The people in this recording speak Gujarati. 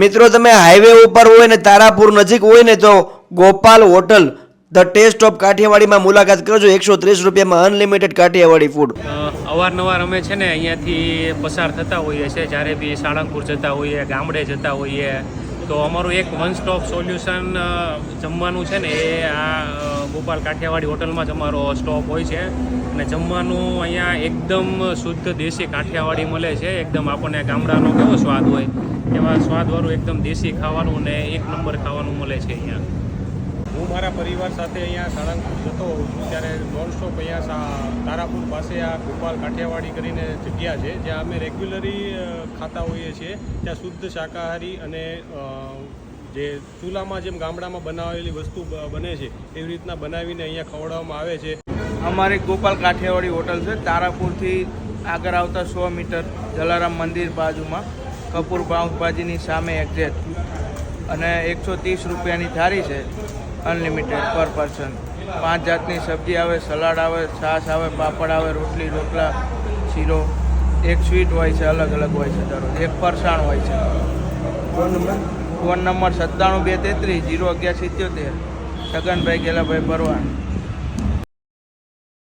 મિત્રો, તમે હાઈવે ઉપર હોય ને તારાપુર નજીક હોય ને તો Gopal hotel the taste of કાઠિયાવાડીમાં મુલાકાત કરજો એકસો ત્રીસ રૂપિયામાં અનલિમિટેડ કાઠિયાવાડી ફૂડ અવારનવાર અમે છે ને અહીંયાથી પસાર થતા હોઈએ છીએ જ્યારે બી સાળંગપુર જતા હોઈએ, ગામડે જતા હોઈએ તો અમારું એક વન સ્ટોપ સોલ્યુશન જમવાનું છે ને એ આ ગોપાલ કાઠિયાવાડી હોટલમાં જ અમારો સ્ટોપ હોય છે. અને જમવાનું અહીંયા એકદમ શુદ્ધ દેશી કાઠિયાવાડી મળે છે. એકદમ આપણને ગામડાનો કેવો સ્વાદ હોય, એવા સ્વાદવાળું એકદમ દેશી ખાવાનું ને એક નંબર ખાવાનું મળે છે અહીંયા. મારા પરિવાર સાથે અહીંયા સાળંગપુર જતો હોઉં છું. ત્યારે નોનસ્ટોપ અહીંયા તારાપુર પાસે આ ગોપાલ કાઠિયાવાડી કરીને જગ્યા છે, જ્યાં અમે રેગ્યુલરી ખાતા હોઈએ છીએ. ત્યાં શુદ્ધ શાકાહારી અને જે ચૂલામાં જેમ ગામડામાં બનાવેલી વસ્તુ બને છે, એવી રીતના બનાવીને અહીંયા ખવડાવવામાં આવે છે. અમારી ગોપાલ કાઠિયાવાડી હોટલ છે. તારાપુરથી આગળ આવતા સો મીટર જલારામ મંદિર બાજુમાં કપૂર પાઉંભાજીની સામે એક્ઝેક્ટ અને એકસો ત્રીસ રૂપિયાની થાળી છે. અનલિમિટેડ પર પર્સન પાંચ જાતની સબ્જી આવે સલાડ આવે છાશ આવે પાપડ આવે રોટલી રોટલા શીરો. એક સ્વીટ હોય છે અલગ અલગ હોય છે દરરોજ એક ફરસાણ હોય છે. ફોન નંબર સત્તાણું બે તેત્રીસ જીરો અગિયાર સિત્યોતેર. છગનભાઈ ગેલાભાઈ પરવાન.